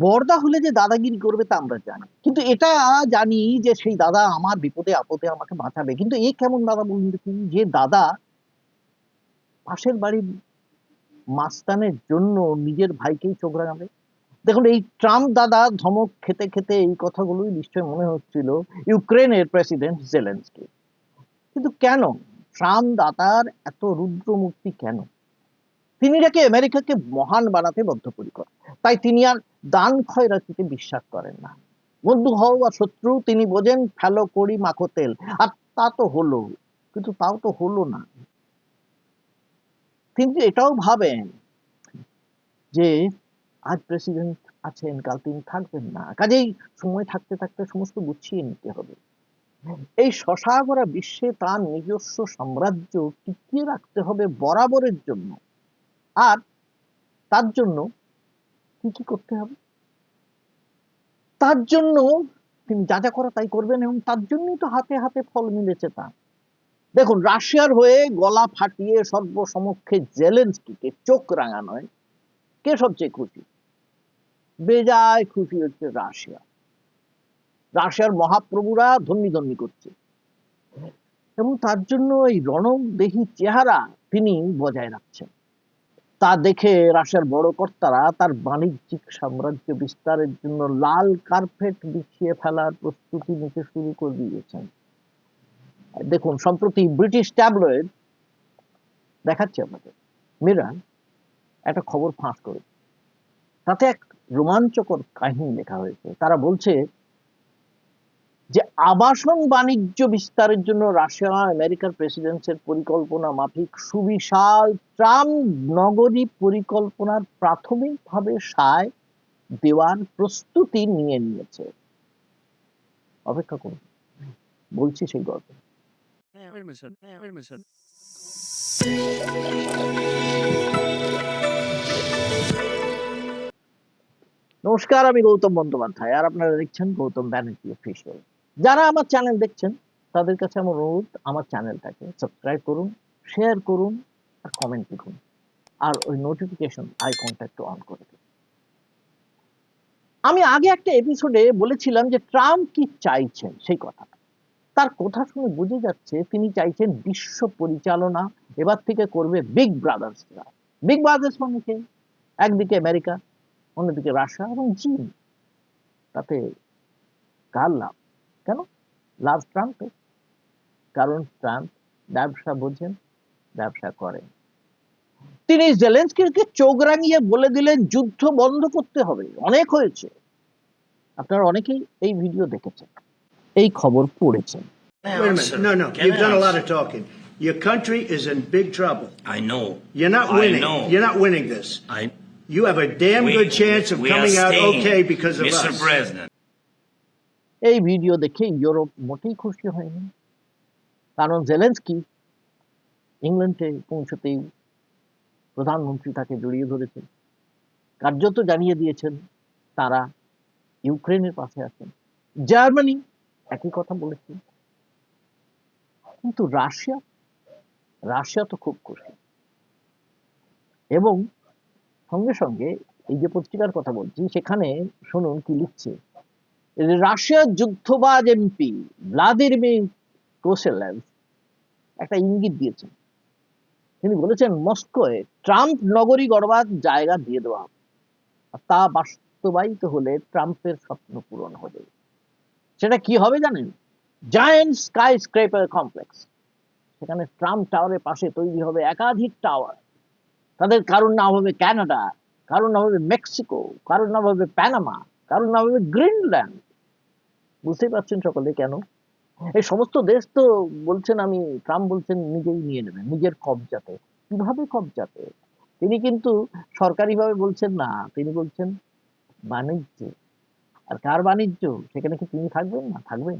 বড়দা হলে যে দাদাগিরি করবে তা আমরা জানি। কিন্তু এটা জানি যে সেই দাদা আমার বিপদে, আপদে আমাকে বাঁচাবে। কিন্তু এ কেমন দাদা বলুন দেখি, যে দাদা পাশের বাড়ির মাস্তানের জন্য নিজের ভাইকেই চোখ রাঙাবে। দেখুন, এই ট্রাম্প দাদা ধমক খেতে খেতে এই কথাগুলোই নিশ্চয় মনে হচ্ছিল ইউক্রেনের প্রেসিডেন্ট জেলেন্সকি। কিন্তু কেন? ট্রাম্প দাদার এত রুদ্রমূর্তি কেন? তিনি নাকি আমেরিকাকে মহান বানাতে বদ্ধপরিকর। তাই তিনি আর দান খয়রাতিতে বিশ্বাস করেন না। বন্ধু হও বা শত্রু তিনি বোঝেন, ফেলো, করি, মাখো, তেল। আর তা তো হলো, কিন্তু তাও তো হলো না। কিন্তু এটাও ভাবেন যে, আজ প্রেসিডেন্ট আছেন, কাল তিনি থাকবেন না। কাজেই সময় থাকতে থাকতে সমস্ত গুছিয়ে নিতে হবে। এই শশাগরা বিশ্বে তার নিজস্ব সাম্রাজ্য টিকিয়ে রাখতে হবে বরাবরের জন্য। আর তার জন্য কি কি করতে হবে? তার জন্য তিনি যা যা করা তাই করবেন এবং তার জন্যই তো হাতে হাতে ফল মিলেছে তা দেখুন, রাশিয়ার হয়ে গলা ফাটিয়ে সর্বসমক্ষে জেলেন্সকিকে চোখ রাঙানোয় কে সবচেয়ে খুশি? বেজায় খুশি হচ্ছে রাশিয়া। রাশিয়ার মহাপ্রভুরা ধন্যি ধন্যি করছে। এবং তার জন্য এই রণদেহী চেহারা তিনি বজায় রাখছেন। তা দেখে রাশিয়ার বড় কর্তারা তার বাণিজ্যিক সাম্রাজ্য বিস্তারের জন্য লাল কার্পেট বিছিয়ে ফেলার প্রস্তুতি নিতে শুরু করে দিয়েছেন। দেখুন, সম্প্রতি ব্রিটিশ ট্যাবলয়েড দেখাচ্ছে আমাদের মিরান একটা খবর ফাঁস করে তাতে এক রোমাঞ্চকর কাহিনী লেখা হয়েছে। তারা বলছে যে আবাসন বাণিজ্য বিস্তারের জন্য রাশিয়া আমেরিকার প্রেসিডেন্সের পরিকল্পনা মাফিক সুবিশাল ট্রাম্প নগরী পরিকল্পনার প্রাথমিকভাবে সায় দেওয়ার প্রস্তুতি নিয়ে নিয়েছে। অপেক্ষা করুন। বলছি সেই গল্প। a minute. নমস্কার আমি গৌতম বন্দ্যোপাধ্যায় আর আপনারা দেখছেন গৌতম ব্যানার্জি অফিসিয়াল যারা আমার চ্যানেল দেখছেন, তাদের কাছে আমার অনুরোধ, আমার চ্যানেলটাকে সাবস্ক্রাইব করুন শেয়ার করুন, আর কমেন্ট লিখুন। আর ওই নোটিফিকেশন আইকনটা একটু অন করে দিন। আমি আগে একটা এপিসোডে বলেছিলাম যে ট্রাম্প কি চাইছেন, সেই কথা তার কথা শুনে বুঝে যাচ্ছে তিনি চাইছেন বিশ্ব পরিচালনা, এবার থেকে করবে বিগ ব্রাদার্সরা বিগ ব্রাদার্স মানে কে? একদিকে আমেরিকা, অন্যদিকে রাশিয়া এবং চীন। তাতে কার লাভ? কেন লাভ ট্রাম্পের কারণ ট্রাম্প ব্যবসা বোঝেন ব্যবসা করেন তিনি জেলেন্সকিকে চোখ রাঙিয়ে বলে দিলেন যুদ্ধ বন্ধ করতে হবে অনেক হয়েছে আপনারা অনেকেই এই ভিডিও দেখেছেন এই খবর পড়েছেন Hey, Wait a listen. minute. No, no. You've done a lot of talking. Your country is in big trouble. I know. You're not I winning. know. You're not winning this. I. You have a damn we- good chance of coming out okay because of Mr. us. Mr. President. এই video দেখে Europe মোটেই খুশি হয়নি। কারণ Zelensky ইংল্যান্ডে পৌঁছতেই প্রধানমন্ত্রী তাকে জড়িয়ে ধরেছেন। কার্যত জানিয়ে দিয়েছেন তারা ইউক্রেনের পাশে আছেন। জার্মানি একই কথা বলেছে। কিন্তু রাশিয়া? রাশিয়া তো খুব খুশি। এবং সঙ্গে সঙ্গে এই যে পত্রিকার কথা বলছি, সেখানে শুনুন কি লিখছে। রাশিয়ার যুদ্ধবাজ এমপি ভ্লাদিমির কোসেলেভ একটা ইঙ্গিত দিয়েছেন। তিনি বলেছেন, মস্কোয় ট্রাম্প নগরী গড়বার জায়গা দিয়ে দেওয়া আর তা বাস্তবায়িত হলে ট্রাম্পের স্বপ্ন পূরণ হবে। সেটা কি হবে জানেন? জায়েন্ট স্কাই স্ক্রেপার কমপ্লেক্স সেখানে ট্রাম্প টাওয়ারের পাশে তৈরি হবে একাধিক টাওয়ার। তাদের কারোর নাম হবে ক্যানাডা, কারোর নাম হবে মেক্সিকো, কারোর নাম হবে প্যানামা, কারোর নাম হবে গ্রিনল্যান্ড। বুঝতেই পারছেন সকলে কেন? এই সমস্ত দেশ তো বলছেন আমি, ট্রাম্প বলছেন নিজেই নিয়ে নেবেন, নিজের কবজাতে। কীভাবে কবজাতে? তিনি কিন্তু সরকারিভাবে বলছেন না, তিনি বলছেন বাণিজ্য। আর কার বাণিজ্য? সেখানে কি তিনি থাকবেন না? থাকবেন।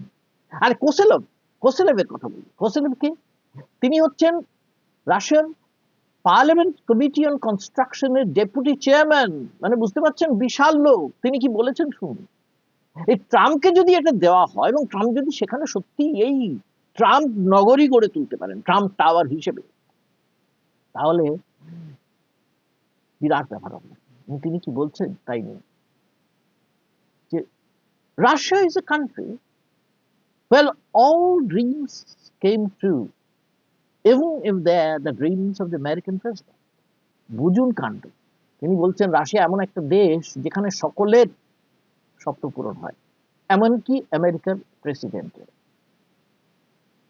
আর কোসেলভ, কোসেলেভের কথা বলি। কোসেলেভ কে? তিনি হচ্ছেন রাশিয়ার পার্লামেন্ট কমিটি অন কনস্ট্রাকশনের ডেপুটি চেয়ারম্যান। মানে বুঝতে পারছেন? বিশাল লোক। তিনি কি বলেছেন শুনুন। এই ট্রাম্পকে যদি এটা দেওয়া হয় এবং ট্রাম্প যদি সেখানে সত্যি এই ট্রাম্প নগরী গড়ে তুলতে পারেন, ট্রাম্প টাওয়ার হিসেবে, তাহলে বিরাট ব্যাপার হবে। তিনি কি বলছেন? তাই নিয়ে। Russia is a country well all dreams came true, even if they are the dreams of the American president. বুঝুন কাণ্ড। তিনি বলছেন, রাশিয়া এমন একটা দেশ যেখানে সকলের স্বপ্ন পূরণ হয়। এমনকি আমেরিকার প্রেসিডেন্টের।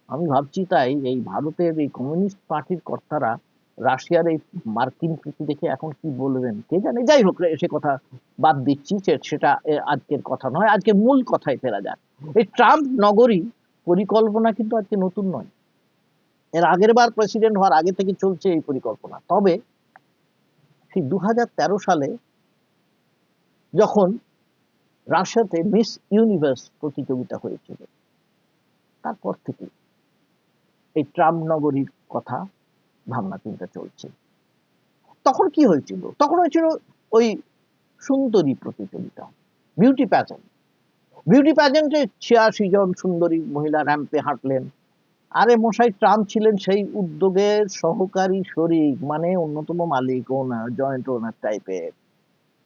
আমি ভাবছি তাই এই ভারতের এই কমিউনিস্ট পার্টির কর্তারা রাশিয়ার এই মার্কিন প্রীতি দেখে এখন কি বলবেন? কে জানে? যাই হোক, সে কথা বাদ দিচ্ছি। সেটা আজকের কথা নয়, আজকে মূল কথায় ফেরা যাক। এই ট্রাম্প নগরী পরিকল্পনা কিন্তু আজকে নতুন নয়। এর আগের বার প্রেসিডেন্ট হওয়ার আগে থেকে চলছে এই পরিকল্পনা। তবে সেই দু হাজার তেরো সালে যখন রাশিয়াতে মিস ইউনিভার্স প্রতিযোগিতা হয়েছিল। তারপর থেকে এই ট্রাম্প নগরীর কথা ভাবনা চিন্তা চলছে। তখন কি হয়েছিল? তখন হয়েছিল ওই সুন্দরী প্রতিযোগিতা বিউটি প্যাজেন্ট বিউটি প্যাজেন্টে ছিয়াশি জন সুন্দরী মহিলা র্যাম্পে হাঁটলেন। আরে মশাই, ট্রাম্প ছিলেন সেই উদ্যোগের সহকারী শরিক মানে অন্যতম মালিক ওনার জয়েন্ট ওনার টাইপের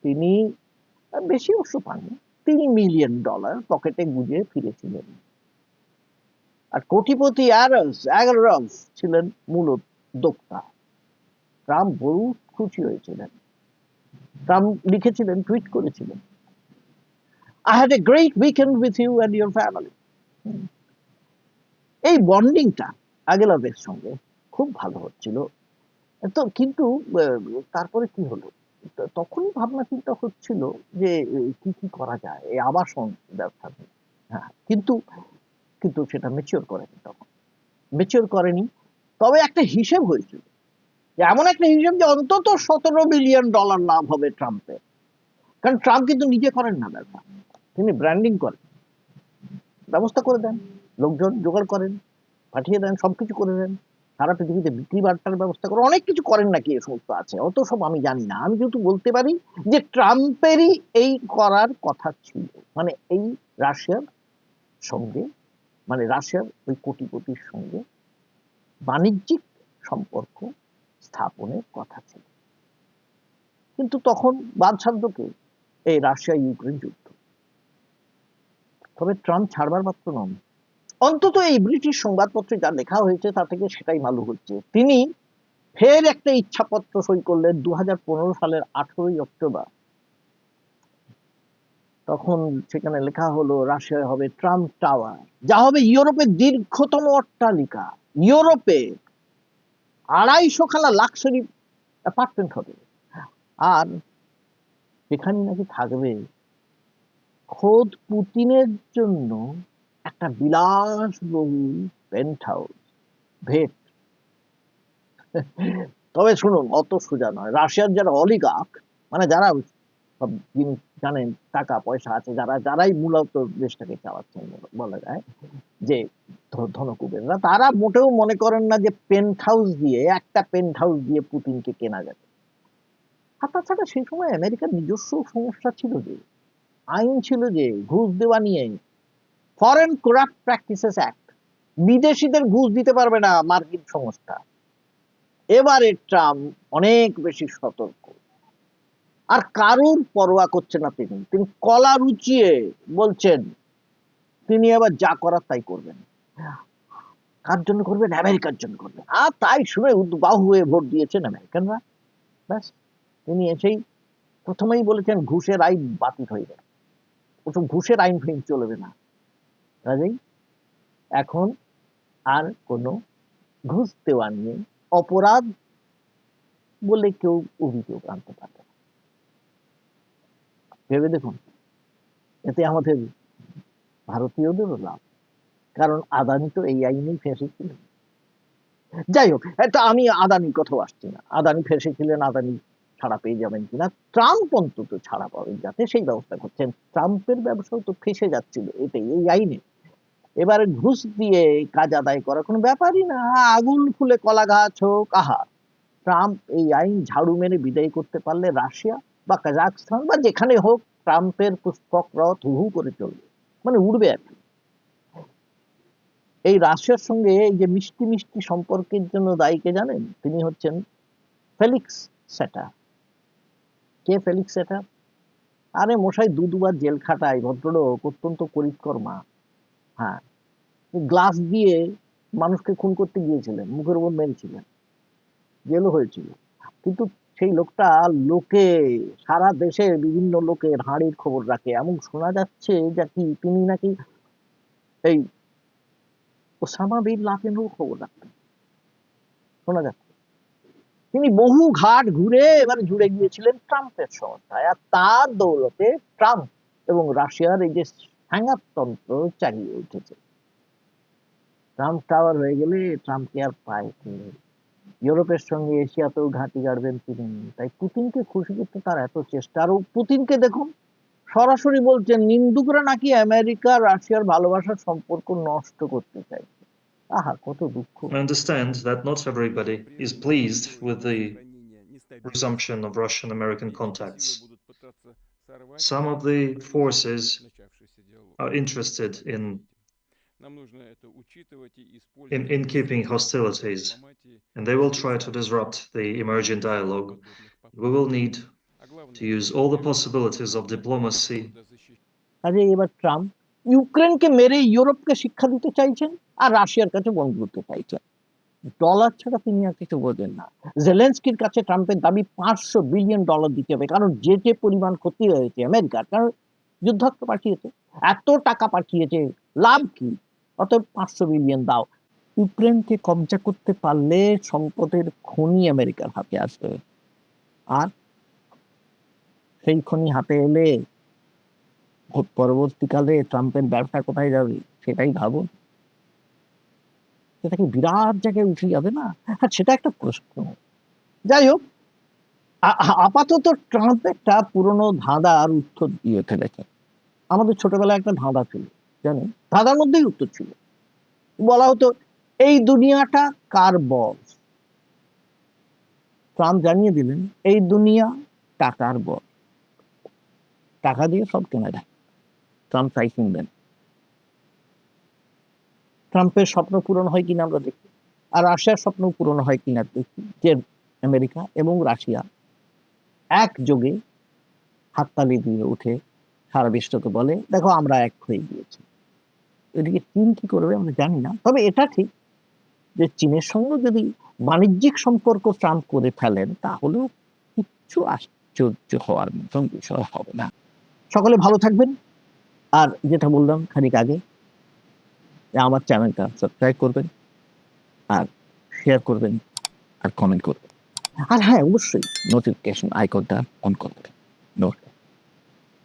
তিনি বেশি অবশ্য পাননি। তিন মিলিয়ন ডলার পকেটে গুজে ফিরেছিলেন। আর কোটিপতি ছিলেন মূল উদ্যোক্তা। ট্রাম্প বড় খুশি হয়েছিলেন। ট্রাম্প লিখেছিলেন, টুইট করেছিলেন I had a great weekend with you and your family এই বন্ডিংটা আগেলাভের সঙ্গে খুব ভালো হচ্ছিল। তো কিন্তু তারপরে কি হলো? তখনই ভাবনা চিন্তা হচ্ছিল যে কি কি করা যায়? এই আবাসন ব্যবসা। হ্যাঁ কিন্তু কিন্তু সেটা মেচিওর করেনি তখন। মেচিওর করেনি। তবে একটা হিসেব হয়েছিল। এমন একটা হিসেব যে অন্তত সতেরো বিলিয়ন ডলার লাভ হবে ট্রাম্পের। কারণ ট্রাম্প কিন্তু নিজে করেন না ব্যবসা। তিনি ব্র্যান্ডিং করেন। ব্যবস্থা করে দেন। লোকজন জোগাড় করেন। পাঠিয়ে দেন। সবকিছু করে দেন। সারা পৃথিবীতে বিক্রি বার্তার ব্যবস্থা করে অনেক কিছু করেন নাকি এ সমস্ত আছে? অত সব আমি জানি না। আমি কিন্তু বলতে পারি যে ট্রাম্পেরই এই করার কথা ছিল। মানে এই রাশিয়ার সঙ্গে মানে রাশিয়ার ওই কোটিপতির সঙ্গে বাণিজ্যিক সম্পর্ক স্থাপনের কথা ছিল। কিন্তু তখন বাদসাধ্যকে এই রাশিয়া ইউক্রেন যুদ্ধ। তবে ট্রাম্প ছাড়বার মাত্র নন। অন্তত এই ব্রিটিশ সংবাদপত্রে যা লেখা হয়েছে তা থেকে সেটাই মালুম হচ্ছে। তিনি ফের একটা ইচ্ছাপত্র সই করলেন দু সালের আঠেরোই অক্টোবর। তখন সেখানে লেখা হলো, রাশিয়ায় হবে ট্রাম্প টাওয়ার। যা হবে ইউরোপের দীর্ঘতম অট্টালিকা। ইউরোপে আড়াইশো খানা লাক্সারি অ্যাপার্টমেন্ট হবে। আর সেখানে নাকি থাকবে খোদ পুতিনের জন্য একটা বিলাসবহুল পেন্ট হাউস ভেট তবে শুনুন, অত সোজা নয়। রাশিয়ার যারা অলিগাক মানে যারা সব জিনিস জানেন, টাকা, পয়সা আছে, যারা, যারাই মূলত দেশটাকে চালাচ্ছেন, বলা- যায়, যে ধনকুবেররা, তারা মোটেও মনে করেন না যে পেন্ট হাউস দিয়ে, একটা পেন্ট হাউস দিয়ে পুতিনকে কেনা যাবে। আর তাছাড়া সেই সময় আমেরিকার নিজস্ব সমস্যা ছিল যে, আইন ছিল যে, ঘুষ দেওয়া নিয়ে ফরেন করাপ্ট প্র্যাকটিসেস অ্যাক্ট বিদেশিদের ঘুষ দিতে পারবে না মার্কিন সংস্থা। এবারে ট্রাম্প অনেক বেশি সতর্ক। আর কারুর পরোয়া করছেন না তিনি। তিনি কলা রুচিয়ে বলছেন, তিনি এবার যা করার তাই করবেন। কার জন্য করবেন? আমেরিকার জন্য করবেন। আর তাই শুনে উদ্বাহু হয়ে ভোট দিয়েছেন আমেরিকানরা। ব্যাস, তিনি এসেই প্রথমেই বলেছেন, ঘুষের আইন বাতিল হয়ে যাবে। ওসব ঘুষের আইন ফাইন চলবে না। কাজেই এখন আর কোনো ঘুষ দেওয়া নিয়ে অপরাধ বলে কেউ অভিযোগ আনতে পারবে ভেবে দেখুন, এতে আমাদের ভারতীয়দেরও লাভ, কারণ আদানি তো এই আইনেই ফেঁসেছিলেন যাই হোক এটা আমি আদানির কথাও আসছি না। আদানি ফেঁসেছিলেন আদানি ছাড়া পেয়ে যাবেন কিনা? ট্রাম্প অন্তত ছাড়া পাবেন যাতে সেই ব্যবস্থা করছেন। ট্রাম্পের ব্যবসাও তো ফেসে যাচ্ছিল, এতে এই আইনে এবারে ঘুষ দিয়ে কাজ আদায় করা কোনো ব্যাপারই না। আগুন ফুলে কলা গাছ হোক, আহা, ট্রাম্প এই আইন ঝাড়ু মেরে বিদায় করতে পারলে রাশিয়া বা কাজাকস্তান বা যেখানে হোক ট্রাম্পের পুষ্পক রথ হু করে চলবে। মানে উড়বে আর কি। এই রাশিয়ার সঙ্গে এই যে মিষ্টি মিষ্টি সম্পর্কের জন্য দায়ীকে জানেন? তিনি হচ্ছেন ফেলিক্স সেটা কে ফেলিক্স সেটা আরে মশাই দু দুবার জেল খাটায়, ভদ্রলোক, অত্যন্ত করিতকর্মা। হ্যাঁ। গ্লাস দিয়ে মানুষকে খুন করতে গিয়েছিলেন, মুখের উপর মেরেছিলেন জেলও হয়েছিল। কিন্তু সেই লোকটা লোকে, সারা দেশে বিভিন্ন লোকের হাঁড়ির খবর রাখে। এমন শোনা যাচ্ছে যে কি তিনি নাকি এই ওসামা বিন লাদেনেরও খবর রাখতেন। শোনা যাচ্ছে। তিনি বহু ঘাট ঘুরে এবার জুড়ে গিয়েছিলেন ট্রাম্পের সংস্থায় আর তার দৌলতে ট্রাম্প এবং রাশিয়ার এই যে সাংঘাততন্ত্র চালিয়ে উঠেছে। ট্রাম্প টাওয়ার হয়ে গেলে ট্রাম্পকে আর পায়? কে? ইউরোপের সঙ্গে এশিয়াতেও ঘাঁটি গাড়বেন তিনি তাই পুতিনকে খুশি করতে তার এত চেষ্টা। আর পুতিনকে দেখুন, সরাসরি বলছেন, নিন্দুকরা নাকি আমেরিকা, রাশিয়ার ভালোবাসার সম্পর্ক নষ্ট করতে চাইছে? আহা, কত দুঃখ। I understand that not everybody is pleased with the resumption of Russian American contacts. Some of the forces are interested in, in, in keeping hostilities, and they will try to disrupt the emerging dialogue. We will need to use all the possibilities of diplomacy. কাজে এবার Trump ইউক্রেনকে মেরে ইউরোপকে শিক্ষা দিতে চাইছেন আর রাশিয়ার কাছে বন্ধুত্ব চাইছেন। ডলার ছাড়া তিনি আর কিছু বোঝেন না। জেলেন্সকির কাছে ট্রাম্পের দাবি পাঁচশো বিলিয়ন ডলার দিতে হবে কারণ যে যে পরিমাণ ক্ষতি হয়েছে আমেরিকার কারণ যুদ্ধাস্ত্র পাঠিয়েছে। এত টাকা পাঠিয়েছে, লাভ কি? অতএব পাঁচশো বিলিয়ন দাও। ইউক্রেনকে কবজা করতে পারলে সম্পদের খনি আমেরিকার হাতে আসবে। আর সেই খনি হাতে এলে পরবর্তীকালে ট্রাম্পের ব্যবসা কোথায় যাবে, সেটাই ভাবুন। সেটা কি বিরাট জায়গায় উঠে যাবে না? হ্যাঁ সেটা একটা প্রশ্ন। যাই হোক আপাতত ট্রাম্প একটা পুরনো ধাঁধার উত্তর দিয়ে ফেলেছে আমাদের ছোটবেলায় একটা ধাঁধা ছিল, জানেন? ধাঁধার মধ্যেই উত্তর ছিল। বলা হতো, এই দুনিয়াটা কার বস? ট্রাম্প জানিয়ে দিলেন, এই দুনিয়া টাকার বস। টাকা দিয়ে সব কেনা যায়। ট্রাম্প তাই কিনবেন ট্রাম্পের স্বপ্ন পূরণ হয় কিনা আমরা দেখি। আর রাশিয়ার স্বপ্ন পূরণ হয় কিনা দেখি, যে আমেরিকা এবং রাশিয়া একযোগে হাততালি দিয়ে উঠে সারা বিশ্বকে বলে, দেখো, আমরা এক হয়ে গিয়েছি। এদিকে চীন কি করবে আমরা জানি না, তবে এটা ঠিক যে চীনের সঙ্গে যদি বাণিজ্যিক সম্পর্ক ট্রাম্প করে ফেলেন, তাহলেও কিচ্ছু আশ্চর্য হওয়ার মতন বিষয় হবে না। সকলে ভালো থাকবেন। আর যেটা বললাম খানিক আগে আমার চ্যানেলটা সাবস্ক্রাইব করবেন, আর শেয়ার করবেন, আর কমেন্ট করবেন। আর হ্যাঁ অবশ্যই নোটিফিকেশন আইকনটা অন করবেন। নমস্কার